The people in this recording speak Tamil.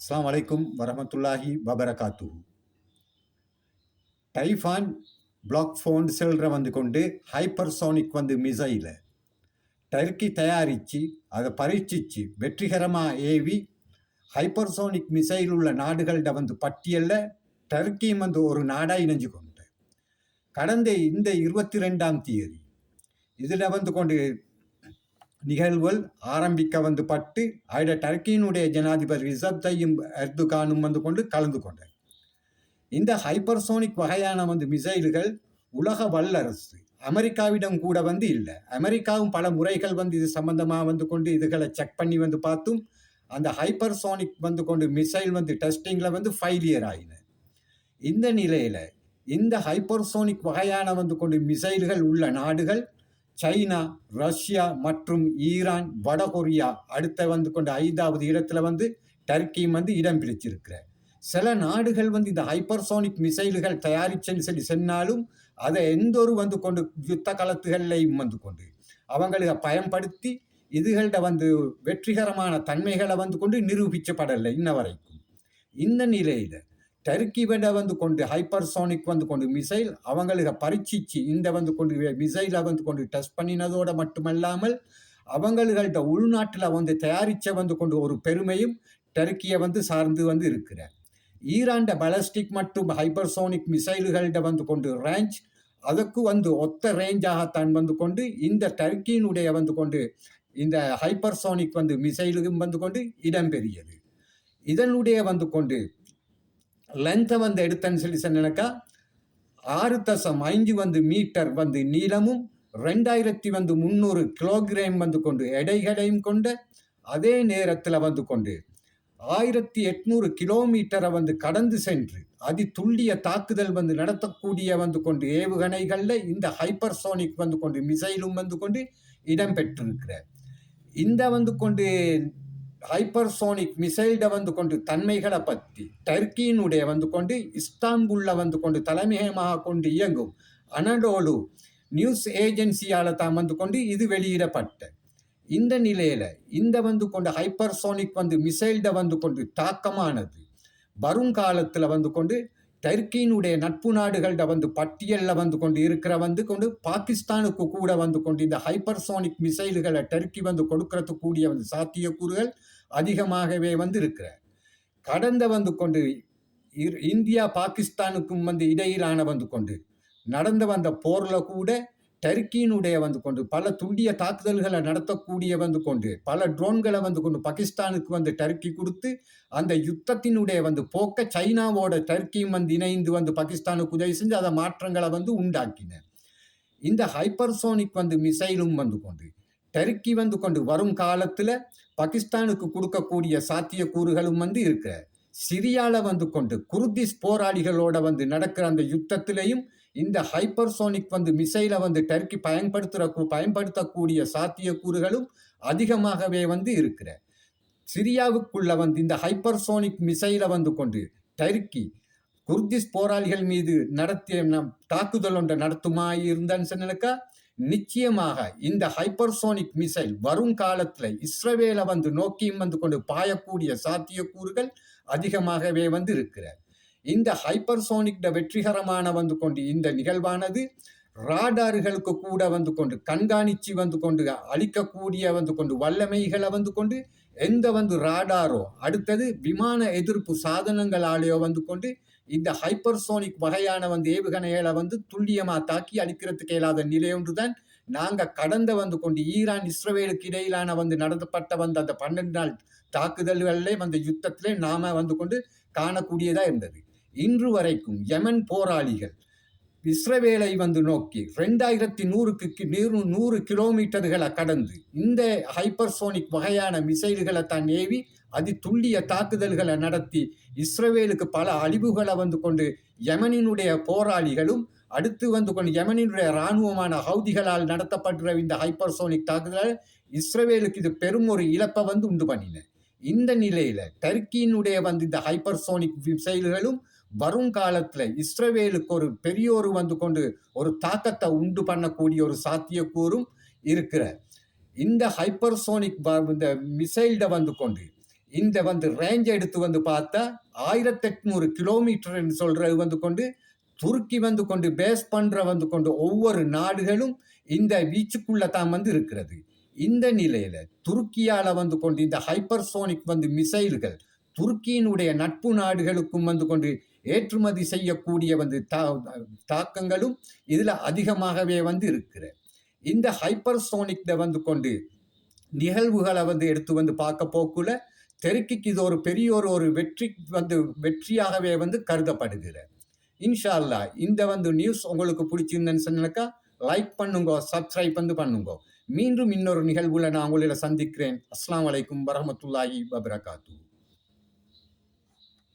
அஸ்லாம் அலைக்கும் வரமத்துல்லாஹி வபரகாத்து டைஃபான் பிளாக் ஃபோன் செல்ற வந்து கொண்டு ஹைப்பர்சோனிக் வந்து மிசைல. டர்க்கி தயாரித்து அதை பரீட்சித்து வெற்றிகரமாக ஏவி ஹைப்பர்சோனிக் மிசைல் உள்ள நாடுகள்ட வந்து பட்டியலில் டர்க்கியும் வந்து ஒரு நாடாக இணைஞ்சு கொண்டு கடந்த இந்த இருபத்தி ரெண்டாம் தேதி இதில் வந்து கொண்டு நிகழ்வுகள் ஆரம்பிக்க வந்து பட்டு அதில் டர்க்கியினுடைய ஜனாதிபதி ரிசப் தையும் எர்துகானும் வந்து கொண்டு கலந்து கொண்டார் இந்த ஹைப்பர்சோனிக் வகையான வந்து மிசைல்கள் உலக வல்லரசு. அமெரிக்காவிடம் கூட வந்து இல்லை. அமெரிக்காவும் பல முறைகள் வந்து இது சம்பந்தமாக வந்து கொண்டு இதுகளை செக் பண்ணி வந்து பார்த்தும் அந்த ஹைப்பர்சோனிக் வந்து கொண்டு மிசைல் வந்து டெஸ்டிங்கில் வந்து ஃபெயிலியர் ஆயின இந்த நிலையில் இந்த ஹைப்பர்சோனிக் வகையான வந்து கொண்டு மிசைல்கள் உள்ள நாடுகள் சைனா ரஷ்யா மற்றும் ஈரான் வடகொரியா அடுத்த வந்து கொண்ட ஐந்தாவது இடத்துல வந்து டர்க்கியும் வந்து இடம் பிடிச்சிருக்கிற சில நாடுகள் வந்து இந்த ஹைப்பர்சோனிக் மிசைல்கள் தயாரிச்சுன்னு சொல்லி சொன்னாலும் அதை எந்த ஒரு வந்து கொண்டு யுத்த களத்துகள்லையும் வந்து கொண்டு அவங்களை பயன்படுத்தி இதுகள்ட வந்து வெற்றிகரமான தன்மைகளை வந்து கொண்டு நிரூபிக்கப்படலை இன்ன வரைக்கும். இந்த நிலையில் டர்க்கி விட வந்து கொண்டு ஹைப்பர்சோனிக் வந்து கொண்டு மிசைல் அவங்களுக்கு பரீட்சிச்சு இந்த வந்து கொண்டு மிசைலை வந்து கொண்டு டெஸ்ட் பண்ணினதோட மட்டுமல்லாமல் அவங்கள்கிட்ட உள்நாட்டில் வந்து தயாரித்த வந்து கொண்டு ஒரு பெருமையும் டர்க்கியை வந்து சார்ந்து வந்து இருக்கிற ஈராண்ட பலஸ்டிக் மற்றும் ஹைப்பர்சோனிக் மிசைல்கள்கிட்ட வந்து கொண்டு ரேஞ்ச் அதுக்கு வந்து ஒத்த ரேஞ்சாகத்தான் வந்து கொண்டு இந்த டர்க்கியினுடைய வந்து கொண்டு இந்த ஹைப்பர்சோனிக் வந்து மிசைலுக்கும் வந்து கொண்டு இடம்பெறியது இதனுடைய வந்து கொண்டு லென்த்தை வந்து எடுத்தேன்னு சொல்லி சொன்னாக்கா ஆறு தசம் ஐந்து வந்து மீட்டர் வந்து நீளமும் ரெண்டாயிரத்தி வந்து முந்நூறு கிலோகிராம் வந்து கொண்டு எடைகளையும் கொண்ட அதே நேரத்தில் வந்து கொண்டு ஆயிரத்தி எட்நூறு கிலோமீட்டரை வந்து கடந்து சென்று அதி துல்லிய தாக்குதல் வந்து நடத்தக்கூடிய வந்து கொண்டு ஏவுகணைகளில் இந்த ஹைப்பர்சோனிக் வந்து கொண்டு மிசைலும் வந்து கொண்டு இடம்பெற்றிருக்கிற இந்த வந்து கொண்டு ஹைப்பர்சோனிக் மிசைல்ட வந்து கொண்டு தன்மைகளை பற்றி டர்க்கியினுடைய வந்து கொண்டு இஸ்தான்புல்ல வந்து கொண்டு தலைமையகமாக கொண்டு இயங்கும் அனடோலு நியூஸ் ஏஜென்சியால் தான் வந்து கொண்டு இது வெளியிடப்பட்ட. இந்த நிலையில் இந்த வந்து கொண்டு ஹைப்பர்சோனிக் வந்து மிசைல்ட வந்து கொண்டு தாக்கமானது வருங்காலத்தில் வந்து கொண்டு டர்க்கியினுடைய நட்பு நாடுகள்ட வந்து பட்டியலில் வந்து கொண்டு இருக்கிற வந்து கொண்டு பாகிஸ்தானுக்கு கூட வந்து கொண்டு இந்த ஹைப்பர்சோனிக் மிசைல்களை டர்க்கி வந்து கொடுக்கறதுக்கு கூடிய வந்து சாத்தியக்கூறுகள் அதிகமாகவே வந்து இருக்கிற. கடந்த வந்து கொண்டு இந்தியா பாகிஸ்தானுக்கும் வந்து இடையிலான வந்து கொண்டு நடந்து வந்த போரில் கூட டர்க்கியினுடைய வந்து கொண்டு பல துல்லிய தாக்குதல்களை நடத்தக்கூடிய வந்து கொண்டு பல ட்ரோன்களை வந்து கொண்டு பாகிஸ்தானுக்கு வந்து டர்க்கி கொடுத்து அந்த யுத்தத்தினுடைய வந்து போக்க சைனாவோட டர்க்கியும் வந்து இணைந்து வந்து பாகிஸ்தானுக்கு உதவி செஞ்சு அதை மாற்றங்களை வந்து உண்டாக்கின. இந்த ஹைப்பர்சோனிக் வந்து மிசைலும் வந்து கொண்டு டர்க்கி வந்து கொண்டு வரும் காலத்தில் பாகிஸ்தானுக்கு கொடுக்கக்கூடிய சாத்தியக்கூறுகளும் வந்து இருக்கிற சிரியாவில் வந்து கொண்டு குருதிஸ் போராளிகளோட வந்து நடக்கிற அந்த யுத்தத்திலையும் இந்த ஹைப்பர்சோனிக் வந்து மிசைலை வந்து டர்க்கி பயன்படுத்துகிற பயன்படுத்தக்கூடிய சாத்தியக்கூறுகளும் அதிகமாகவே வந்து இருக்கிற சிரியாவுக்குள்ள வந்து இந்த ஹைப்பர்சோனிக் மிசைலை வந்து கொண்டு டர்க்கி குர்திஸ் போராளிகள் மீது நடத்திய தாக்குதல் ஒன்றை நடத்துமா இருந்தான்னு சொன்னாக்கா நிச்சயமாக இந்த ஹைப்பர்சோனிக் மிசைல் வரும் காலத்தில் இஸ்ரவேலை வந்து நோக்கியும் வந்து கொண்டு பாயக்கூடிய சாத்தியக்கூறுகள் அதிகமாகவே வந்து இருக்கிற. இந்த ஹைப்பர்சோனிக் வெற்றிகரமான வந்து கொண்டு இந்த நிகழ்வானது ராடார்களுக்கு கூட வந்து கொண்டு கண்காணிச்சு வந்து கொண்டு அழிக்கக்கூடிய வந்து கொண்டு வல்லமைகளை வந்து கொண்டு எந்த வந்து ராடாரோ அடுத்தது விமான எதிர்ப்பு சாதனங்களாலேயோ வந்து கொண்டு இந்த ஹைப்பர்சோனிக் வகையான வந்து ஏவுகணைகளை வந்து துல்லியமாக தாக்கி அழிக்கிறதுக்கு இயலாத நிலை ஒன்றுதான். நாங்கள் கடந்த வந்து கொண்டு ஈரான் இஸ்ரேலுக்கு இடையிலான வந்து நடத்தப்பட்ட வந்து அந்த பன்னெண்டு நாள் தாக்குதல்களிலே வந்து யுத்தத்திலே நாம வந்து கொண்டு காணக்கூடியதாக இருந்தது. இன்று வரைக்கும் யமன் போராளிகள். இஸ்ரவேலை வந்து நோக்கி ரெண்டாயிரத்தி நூறுக்கு நூறு நூறு கிலோமீட்டர்களை கடந்து இந்த ஹைப்பர்சோனிக் வகையான மிசைல்களை தான் ஏவி அதி துல்லிய தாக்குதல்களை நடத்தி இஸ்ரவேலுக்கு பல அழிவுகளை வந்து கொண்டு யமனினுடைய போராளிகளும் அடுத்து வந்து கொண்டு யமனினுடைய இராணுவமான ஹவுதிகளால் நடத்தப்படுற இந்த ஹைப்பர்சோனிக் தாக்குதல் இஸ்ரவேலுக்கு இது பெரும் ஒரு இழப்பை வந்து உண்டு பண்ணின. இந்த நிலையில டர்க்கியினுடைய வந்து இந்த ஹைப்பர்சோனிக் மிசைல்களும் வருங்காலத்தில் இஸ்ரவேலுக்கு ஒரு பெரியோர் வந்து கொண்டு ஒரு தாக்கத்தை உண்டு பண்ணக்கூடிய ஒரு சாத்தியக்கூறும் இருக்கிற இந்த ஹைப்பர்சோனிக் இந்த மிசைல்ட வந்து கொண்டு இந்த வந்து ரேஞ்ச் எடுத்து வந்து பார்த்தா ஆயிரத்தி எட்நூறு கிலோமீட்டர்னு சொல்றது வந்து கொண்டு துருக்கி வந்து கொண்டு பேஸ் பண்ற வந்து கொண்டு ஒவ்வொரு நாடுகளும் இந்த வீச்சுக்குள்ள தான் வந்து இருக்கிறது. இந்த நிலையில துருக்கியால வந்து கொண்டு இந்த ஹைப்பர்சோனிக் வந்து மிசைல்கள் துருக்கியினுடைய நட்பு நாடுகளுக்கும் வந்து கொண்டு ஏற்றுமதி செய்யக்கூடிய வந்து தா- தாக்கங்களும் இதில் அதிகமாகவே வந்து இருக்கிற. இந்த ஹைப்பர்சோனிக்ல வந்து கொண்டு நிகழ்வுகளை வந்து எடுத்து வந்து பார்க்க போக்குல தெருக்கிக்கு இது ஒரு பெரிய ஒரு ஒரு வெற்றி வந்து வெற்றியாகவே வந்து கருதப்படுகிற. இன்ஷா அல்லாஹ் இந்த வந்து நியூஸ் உங்களுக்கு பிடிச்சிருந்தேன்னு சொன்னாக்கா லைக் பண்ணுங்க சப்ஸ்கிரைப் வந்து பண்ணுங்க. மீண்டும் இன்னொரு நிகழ்வுல நான் உங்களை சந்திக்கிறேன். அஸ்லாம் அலைக்கும் வரமத்துல்லாஹி வபரகாத்தூ